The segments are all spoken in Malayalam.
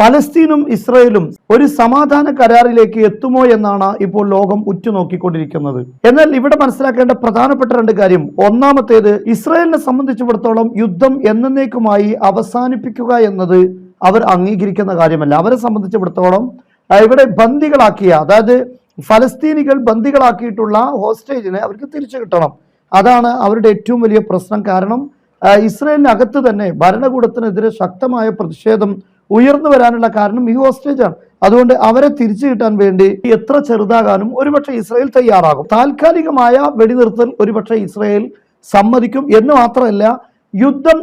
ഫലസ്തീനും ഇസ്രയേലും ഒരു സമാധാന കരാറിലേക്ക് എത്തുമോ എന്നാണ് ഇപ്പോൾ ലോകം ഉറ്റുനോക്കിക്കൊണ്ടിരിക്കുന്നത്. എന്നാൽ ഇവിടെ മനസ്സിലാക്കേണ്ട പ്രധാനപ്പെട്ട രണ്ട് കാര്യം. ഒന്നാമത്തേത് ഇസ്രയേലിനെ സംബന്ധിച്ചിടത്തോളം യുദ്ധം എന്നേക്കുമായി അവസാനിപ്പിക്കുക എന്നത് അവർ അംഗീകരിക്കുന്ന കാര്യമല്ല. അവരെ സംബന്ധിച്ചിടത്തോളം ഇവിടെ ബന്ദികളാക്കിയ അതായത് ഫലസ്തീനികൾ ബന്ദികളാക്കിയിട്ടുള്ള ഹോസ്റ്റേജിനെ അവർക്ക് തിരിച്ചു കിട്ടണം. അതാണ് അവരുടെ ഏറ്റവും വലിയ പ്രശ്നം. കാരണം ഇസ്രയേലിനകത്ത് തന്നെ ഭരണകൂടത്തിനെതിരെ ശക്തമായ പ്രതിഷേധം ഉയർന്നു വരാനുള്ള കാരണം ഈ ഹോസ്റ്റേജാണ്. അതുകൊണ്ട് അവരെ തിരിച്ചു കിട്ടാൻ വേണ്ടി എത്ര ചെറുതാകാനും ഒരുപക്ഷെ ഇസ്രായേൽ തയ്യാറാകും. താൽക്കാലികമായ വെടിനിർത്തൽ ഒരുപക്ഷെ ഇസ്രായേൽ സമ്മതിക്കും എന്ന് മാത്രമല്ല യുദ്ധം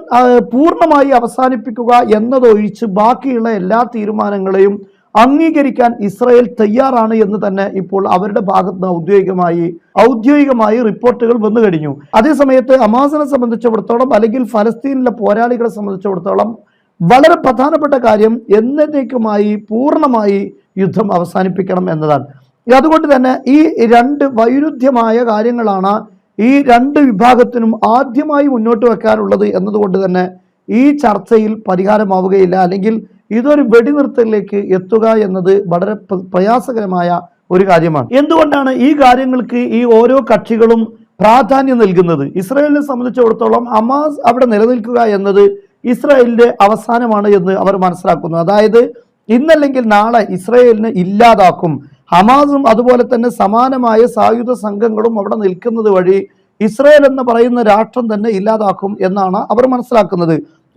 പൂർണമായി അവസാനിപ്പിക്കുക എന്നതൊഴിച്ച് ബാക്കിയുള്ള എല്ലാ തീരുമാനങ്ങളെയും അംഗീകരിക്കാൻ ഇസ്രായേൽ തയ്യാറാണ് എന്ന് തന്നെ ഇപ്പോൾ അവരുടെ ഭാഗത്ത് നിന്ന് ഔദ്യോഗികമായി ഔദ്യോഗികമായി റിപ്പോർട്ടുകൾ വന്നു കഴിഞ്ഞു. അതേസമയത്ത് അമാസനെ സംബന്ധിച്ചിടത്തോളം അല്ലെങ്കിൽ ഫലസ്തീനിലെ പോരാളികളെ സംബന്ധിച്ചിടത്തോളം വളരെ പ്രധാനപ്പെട്ട കാര്യം എന്നേക്കുമായി പൂർണമായി യുദ്ധം അവസാനിപ്പിക്കണം എന്നതാണ്. അതുകൊണ്ട് തന്നെ ഈ രണ്ട് വൈരുദ്ധ്യമായ കാര്യങ്ങളാണ് ഈ രണ്ട് വിഭാഗത്തിനും ആദ്യമായി മുന്നോട്ട് വെക്കാനുള്ളത് എന്നതുകൊണ്ട് തന്നെ ഈ ചർച്ചയിൽ പരിഹാരമാവുകയില്ല. അല്ലെങ്കിൽ ഇതൊരു വെടിനിർത്തലിലേക്ക് എത്തുക എന്നത് വളരെ പ്രയാസകരമായ ഒരു കാര്യമാണ്. എന്തുകൊണ്ടാണ് ഈ കാര്യങ്ങൾക്ക് ഈ ഓരോ കക്ഷികളും പ്രാധാന്യം നൽകുന്നത്? ഇസ്രയേലിനെ സംബന്ധിച്ചിടത്തോളം അമാസ് അവിടെ നിലനിൽക്കുക എന്നത് ഇസ്രായേലിന്റെ അവസാനമാണ് എന്ന് അവർ മനസ്സിലാക്കുന്നു. അതായത് ഇന്നല്ലെങ്കിൽ നാളെ ഇസ്രായേലിനെ ഇല്ലാതാക്കും. ഹമാസും അതുപോലെ തന്നെ സമാനമായ സായുധ സംഘങ്ങളും അവിടെ നിൽക്കുന്നത് വഴി ഇസ്രായേൽ എന്ന് പറയുന്ന രാഷ്ട്രം തന്നെ ഇല്ലാതാക്കും എന്നാണ് അവർ മനസ്സിലാക്കുന്നത്.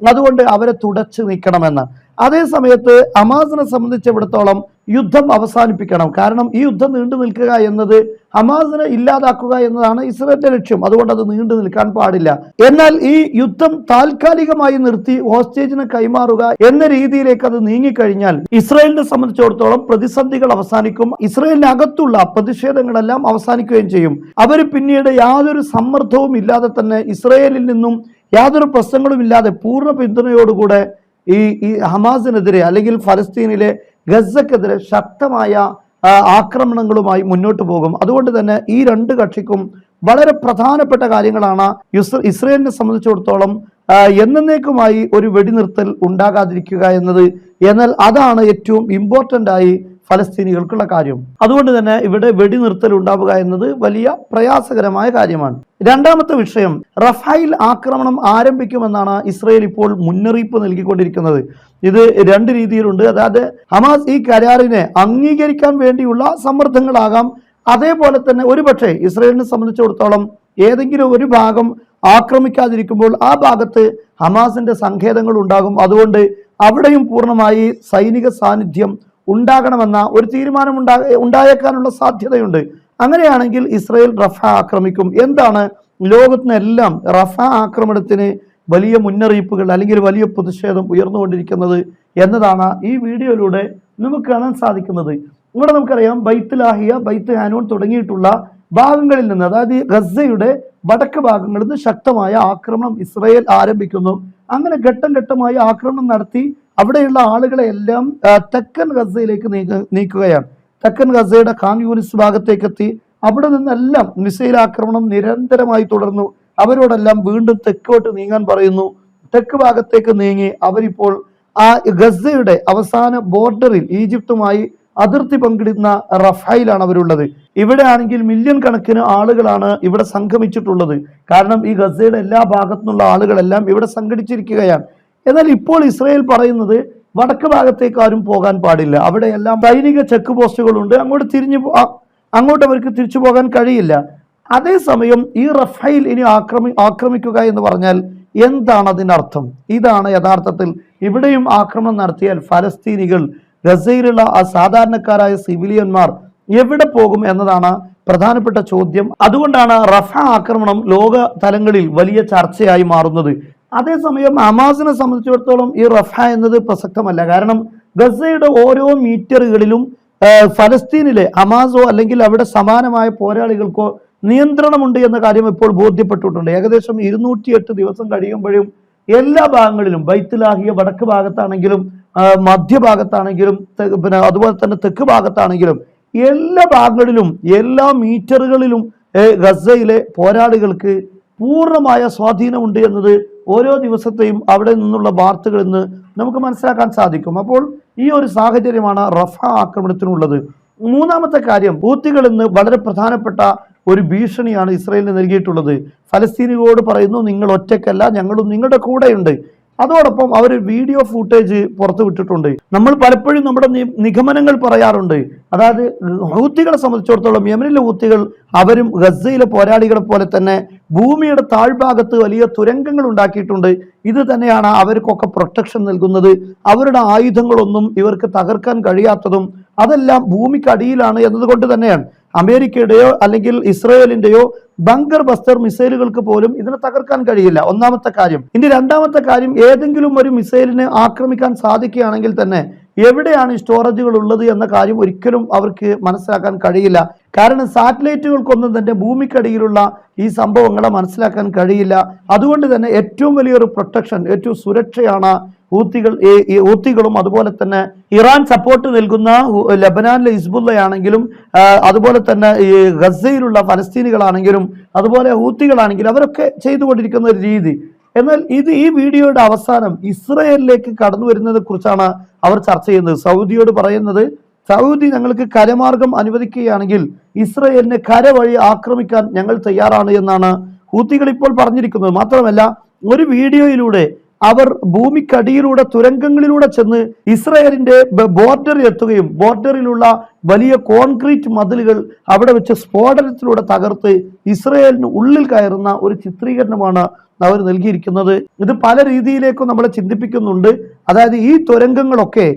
അതുകൊണ്ട് അവരെ തുടച്ചു നീക്കണമെന്ന്. അതേ സമയത്ത് ഹമാസിനെ സംബന്ധിച്ചിടത്തോളം യുദ്ധം അവസാനിപ്പിക്കണം. കാരണം ഈ യുദ്ധം നീണ്ടു നിൽക്കുക എന്നത് ഹമാസിനെ ഇല്ലാതാക്കുക എന്നതാണ് ഇസ്രയേലിന്റെ ലക്ഷ്യം. അതുകൊണ്ട് അത് നീണ്ടു നിൽക്കാൻ പാടില്ല. എന്നാൽ ഈ യുദ്ധം താൽക്കാലികമായി നിർത്തി ഹോസ്റ്റേജിനെ കൈമാറുക എന്ന രീതിയിലേക്ക് അത് നീങ്ങിക്കഴിഞ്ഞാൽ ഇസ്രയേലിനെ സംബന്ധിച്ചിടത്തോളം പ്രതിസന്ധികൾ അവസാനിക്കും. ഇസ്രയേലിനകത്തുള്ള പ്രതിഷേധങ്ങളെല്ലാം അവസാനിക്കുകയും ചെയ്യും. അവർ പിന്നീട് യാതൊരു സമ്മർദ്ദവും ഇല്ലാതെ തന്നെ ഇസ്രയേലിൽ നിന്നും യാതൊരു പ്രശ്നങ്ങളും ഇല്ലാതെ പൂർണ പിന്തുണയോടുകൂടെ ഈ ഈ ഹമാസിനെതിരെ അല്ലെങ്കിൽ ഫലസ്തീനിലെ ഗസക്കെതിരെ ശക്തമായ ആക്രമണങ്ങളുമായി മുന്നോട്ട് പോകും. അതുകൊണ്ട് തന്നെ ഈ രണ്ട് കക്ഷിക്കും വളരെ പ്രധാനപ്പെട്ട കാര്യങ്ങളാണ് ഇസ്ര ഇസ്രയേലിനെ സംബന്ധിച്ചിടത്തോളം എന്നേക്കുമായി ഒരു വെടിനിർത്തൽ ഉണ്ടാകാതിരിക്കുക എന്നത്. എന്നാൽ അതാണ് ഏറ്റവും ഇമ്പോർട്ടന്റ് ആയി ഫലസ്തീനികൾക്കുള്ള കാര്യം. അതുകൊണ്ട് തന്നെ ഇവിടെ വെടിനിർത്തൽ ഉണ്ടാവുക എന്നത് വലിയ പ്രയാസകരമായ കാര്യമാണ്. രണ്ടാമത്തെ വിഷയം റഫായിൽ ആക്രമണം ആരംഭിക്കുമെന്നാണ് ഇസ്രയേൽ ഇപ്പോൾ മുന്നറിയിപ്പ് നൽകിക്കൊണ്ടിരിക്കുന്നത്. ഇത് രണ്ട് രീതിയിലുണ്ട്. അതായത് ഹമാസ് ഈ കരാറിനെ അംഗീകരിക്കാൻ വേണ്ടിയുള്ള സമ്മർദ്ദങ്ങളാകാം. അതേപോലെ തന്നെ ഒരുപക്ഷെ ഇസ്രയേലിനെ സംബന്ധിച്ചിടത്തോളം ഏതെങ്കിലും ഒരു ഭാഗം ആക്രമിക്കാതിരിക്കുമ്പോൾ ആ ഭാഗത്ത് ഹമാസിന്റെ സങ്കേതങ്ങൾ ഉണ്ടാകും. അതുകൊണ്ട് അവിടെയും പൂർണമായി സൈനിക സാന്നിധ്യം ഉണ്ടാകണമെന്ന ഒരു തീരുമാനം ഉണ്ടാ ഉണ്ടായേക്കാനുള്ള സാധ്യതയുണ്ട്. അങ്ങനെയാണെങ്കിൽ ഇസ്രയേൽ റഫ ആക്രമിക്കും. എന്താണ്? ലോകത്തിനെല്ലാം റഫ ആക്രമണത്തിന് വലിയ മുന്നറിയിപ്പുകൾ അല്ലെങ്കിൽ വലിയ പ്രതിഷേധം ഉയർന്നുകൊണ്ടിരിക്കുന്നത് എന്നതാണ് ഈ വീഡിയോയിലൂടെ നമുക്ക് കാണാൻ സാധിക്കുന്നത്. ഇവിടെ നമുക്കറിയാം ബൈത്ത് ലാഹിയ ബൈത്ത് ഹാനോൺ തുടങ്ങിയിട്ടുള്ള ഭാഗങ്ങളിൽ നിന്ന് അതായത് ഗസയുടെ വടക്ക് ഭാഗങ്ങളിൽ നിന്ന് ശക്തമായ ആക്രമണം ഇസ്രയേൽ ആരംഭിക്കുന്നു. അങ്ങനെ ഘട്ടം ഘട്ടമായി ആക്രമണം നടത്തി അവിടെയുള്ള ആളുകളെ എല്ലാം ആ, തെക്കൻ ഗസയിലേക്ക് നീക്കുകയാണ്. തെക്കൻ ഗസയുടെ ഖാൻ യൂനിസ് ഭാഗത്തേക്ക് എത്തി അവിടെ നിന്നെല്ലാം മിസൈൽ ആക്രമണം നിരന്തരമായി തുടർന്നു. അവരോടെല്ലാം വീണ്ടും തെക്കോട്ട് നീങ്ങാൻ പറയുന്നു. തെക്ക് ഭാഗത്തേക്ക് നീങ്ങി അവരിപ്പോൾ ആ ഗസയുടെ അവസാന ബോർഡറിൽ ഈജിപ്തുമായി അതിർത്തി പങ്കിടുന്ന റഫായിലാണ് അവരുള്ളത്. ഇവിടെ ആണെങ്കിൽ മില്യൺ കണക്കിന് ആളുകളാണ് ഇവിടെ സംഗമിച്ചിട്ടുള്ളത്. കാരണം ഈ ഗസയുടെ എല്ലാ ഭാഗത്തു നിന്നുള്ള ആളുകളെല്ലാം ഇവിടെ സംഘടിച്ചിരിക്കുകയാണ്. എന്നാൽ ഇപ്പോൾ ഇസ്രായേൽ പറയുന്നത് വടക്ക് ഭാഗത്തേക്ക് ആരും പോകാൻ പാടില്ല. അവിടെ എല്ലാം സൈനിക ചെക്ക് പോസ്റ്റുകളുണ്ട്. അങ്ങോട്ട് തിരിഞ്ഞു അങ്ങോട്ട് അവർക്ക് തിരിച്ചു പോകാൻ കഴിയില്ല. അതേസമയം ഈ റഫൈൽ ഇനി ആക്രമി ആക്രമിക്കുക എന്ന് പറഞ്ഞാൽ എന്താണ് അതിനർത്ഥം? ഇതാണ് യഥാർത്ഥത്തിൽ ഇവിടെയും ആക്രമണം നടത്തിയാൽ ഫലസ്തീനികൾ ഗസയിലുള്ള ആ സാധാരണക്കാരായ സിവിലിയന്മാർ എവിടെ പോകും എന്നതാണ് പ്രധാനപ്പെട്ട ചോദ്യം. അതുകൊണ്ടാണ് റഫ ആക്രമണം ലോക തലങ്ങളിൽ വലിയ ചർച്ചയായി മാറുന്നത്. അതേസമയം ഹമാസിനെ സംബന്ധിച്ചിടത്തോളം ഈ റഫ എന്നത് പ്രസക്തമല്ല. കാരണം ഗസയുടെ ഓരോ മീറ്ററുകളിലും ഫലസ്തീനിലെ ഹമാസോ അല്ലെങ്കിൽ അവിടെ സമാനമായ പോരാളികൾക്കോ നിയന്ത്രണമുണ്ട് എന്ന കാര്യം ഇപ്പോൾ ബോധ്യപ്പെട്ടിട്ടുണ്ട്. ഏകദേശം ഇരുന്നൂറ്റിയെട്ട് ദിവസം കഴിയുമ്പോഴും എല്ലാ ഭാഗങ്ങളിലും ബൈത്തിലാഹിയ വടക്ക് ഭാഗത്താണെങ്കിലും മധ്യഭാഗത്താണെങ്കിലും പിന്നെ അതുപോലെ തന്നെ തെക്ക് ഭാഗത്താണെങ്കിലും എല്ലാ ഭാഗങ്ങളിലും എല്ലാ മീറ്ററുകളിലും ഗസയിലെ പോരാളികൾക്ക് പൂർണമായ സ്വാധീനമുണ്ട് എന്നത് ഓരോ ദിവസത്തെയും അവിടെ നിന്നുള്ള വാർത്തകളിൽ നിന്ന് നമുക്ക് മനസ്സിലാക്കാൻ സാധിക്കും. അപ്പോൾ ഈ ഒരു സാഹചര്യമാണ് റഫ ആക്രമണത്തിനുള്ളത്. മൂന്നാമത്തെ കാര്യം ഹൂത്തികൾ ഇന്ന് വളരെ പ്രധാനപ്പെട്ട ഒരു ഭീഷണിയാണ് ഇസ്രയേലിന് നൽകിയിട്ടുള്ളത്. ഫലസ്തീനികളോട് പറയുന്നു നിങ്ങൾ ഒറ്റയ്ക്കല്ല ഞങ്ങളും നിങ്ങളുടെ കൂടെയുണ്ട്. അതോടൊപ്പം അവർ വീഡിയോ ഫൂട്ടേജ് പുറത്തു വിട്ടിട്ടുണ്ട്. നമ്മൾ പലപ്പോഴും നമ്മുടെ നിഗമനങ്ങൾ പറയാറുണ്ട്. അതായത് ഹൂത്തികളെ സംബന്ധിച്ചിടത്തോളം യമനിലെ ഹൂത്തികൾ അവരും ഗസയിലെ പോരാളികളെ പോലെ തന്നെ ഭൂമിയുടെ താഴ്ഭാഗത്ത് വലിയ തുരങ്കങ്ങൾ ഉണ്ടാക്കിയിട്ടുണ്ട്. ഇത് തന്നെയാണ് അവർക്കൊക്കെ പ്രൊട്ടക്ഷൻ നൽകുന്നത്. അവരുടെ ആയുധങ്ങളൊന്നും ഇവർക്ക് തകർക്കാൻ കഴിയാത്തതും അതെല്ലാം ഭൂമിക്കടിയിലാണ് എന്നതുകൊണ്ട് തന്നെയാണ്. അമേരിക്കയുടെയോ അല്ലെങ്കിൽ ഇസ്രയേലിന്റെയോ ബങ്കർ ബസ്റ്റർ മിസൈലുകൾക്ക് പോലും ഇതിനെ തകർക്കാൻ കഴിയില്ല. ഒന്നാമത്തെ കാര്യം. ഇനി രണ്ടാമത്തെ കാര്യം ഏതെങ്കിലും ഒരു മിസൈലിനെ ആക്രമിക്കാൻ സാധിക്കുകയാണെങ്കിൽ തന്നെ എവിടെയാണ് സ്റ്റോറേജുകൾ ഉള്ളത് എന്ന കാര്യം ഒരിക്കലും അവർക്ക് മനസ്സിലാക്കാൻ കഴിയില്ല. കാരണം സാറ്റലൈറ്റുകൾക്കൊന്നും തന്നെ ഭൂമിക്കടിയിലുള്ള ഈ സംഭവങ്ങളെ മനസ്സിലാക്കാൻ കഴിയില്ല. അതുകൊണ്ട് തന്നെ ഏറ്റവും വലിയൊരു പ്രൊട്ടക്ഷൻ ഏറ്റവും സുരക്ഷയാണ് ഈ ഹൂത്തികളും അതുപോലെ തന്നെ ഇറാൻ സപ്പോർട്ട് നൽകുന്ന ലബനാനിലെ ഹിസ്ബുല്ലയാണെങ്കിലും അതുപോലെ തന്നെ ഈ ഗസയിലുള്ള ഫലസ്തീനികളാണെങ്കിലും അതുപോലെ ഹൂത്തികളാണെങ്കിലും അവരൊക്കെ ചെയ്തുകൊണ്ടിരിക്കുന്ന ഒരു രീതി. എന്നാൽ ഇത് ഈ വീഡിയോയുടെ അവസാനം ഇസ്രയേലിലേക്ക് കടന്നു വരുന്നതിനെ കുറിച്ചാണ് അവർ ചർച്ച ചെയ്യുന്നത്. സൗദിയോട് പറയുന്നത് സൗദി ഞങ്ങൾക്ക് കരമാർഗം അനുവദിക്കുകയാണെങ്കിൽ ഇസ്രയേലിനെ കര വഴി ആക്രമിക്കാൻ ഞങ്ങൾ തയ്യാറാണ് എന്നാണ് ഹൂത്തികൾ ഇപ്പോൾ പറഞ്ഞിരിക്കുന്നത്. മാത്രമല്ല ഒരു വീഡിയോയിലൂടെ അവർ ഭൂമിക്കടിയിലൂടെ തുരങ്കങ്ങളിലൂടെ ചെന്ന് ഇസ്രയേലിന്റെ ബോർഡറിൽ എത്തുകയും ബോർഡറിലുള്ള വലിയ കോൺക്രീറ്റ് മതിലുകൾ അവിടെ വെച്ച് സ്ഫോടനത്തിലൂടെ തകർത്ത് ഇസ്രയേലിന് ഉള്ളിൽ കയറുന്ന ഒരു ചിത്രീകരണമാണ് അവർ നൽകിയിരിക്കുന്നത്. ഇത് പല രീതിയിലേക്കും നമ്മളെ ചിന്തിപ്പിക്കുന്നുണ്ട്. അതായത് ഈ തുരങ്കങ്ങളൊക്കെ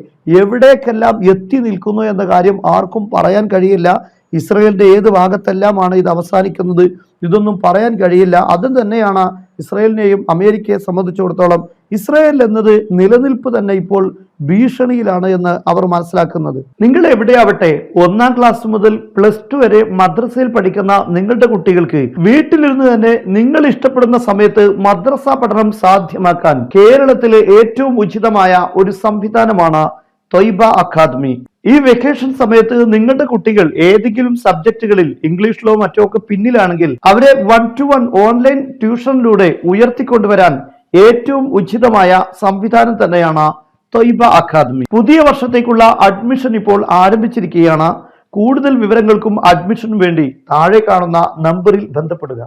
എവിടേക്കെല്ലാം എത്തി നിൽക്കുന്നു എന്ന കാര്യം ആർക്കും പറയാൻ കഴിയില്ല. ഇസ്രയേലിന്റെ ഏത് ഭാഗത്തെല്ലാമാണ് ഇത് അവസാനിക്കുന്നത് ഇതൊന്നും പറയാൻ കഴിയില്ല. അതും തന്നെയാണ് ഇസ്രയേലിനെയും അമേരിക്കയെ സംബന്ധിച്ചിടത്തോളം ഇസ്രായേൽ എന്നത് നിലനിൽപ്പ് തന്നെ ഇപ്പോൾ ഭീഷണിയിലാണ് എന്ന് അവർ മനസ്സിലാക്കുന്നത്. നിങ്ങൾ എവിടെയാവട്ടെ ഒന്നാം ക്ലാസ് മുതൽ പ്ലസ് ടു വരെ മദ്രസയിൽ പഠിക്കുന്ന നിങ്ങളുടെ കുട്ടികൾക്ക് വീട്ടിലിരുന്ന് തന്നെ നിങ്ങൾ ഇഷ്ടപ്പെടുന്ന സമയത്ത് മദ്രസ പഠനം സാധ്യമാക്കാൻ കേരളത്തിലെ ഏറ്റവും ഉചിതമായ ഒരു സംവിധാനമാണ് തൊയ്ബ അക്കാദമി. ഈ വെക്കേഷൻ സമയത്ത് നിങ്ങളുടെ കുട്ടികൾ ഏതെങ്കിലും സബ്ജക്റ്റുകളിൽ ഇംഗ്ലീഷിലോ മറ്റോ ഒക്കെ പിന്നിലാണെങ്കിൽ അവരെ വൺ ടു വൺ ഓൺലൈൻ ട്യൂഷനിലൂടെ ഉയർത്തിക്കൊണ്ടുവരാൻ ഏറ്റവും ഉചിതമായ സംവിധാനം തന്നെയാണ് തൊയ്ബ അക്കാദമി പുതിയ വർഷത്തേക്കുള്ള അഡ്മിഷൻ ഇപ്പോൾ ആരംഭിച്ചിരിക്കുകയാണ്. കൂടുതൽ വിവരങ്ങൾക്കും അഡ്മിഷനും വേണ്ടി താഴെ കാണുന്ന നമ്പറിൽ ബന്ധപ്പെടുക.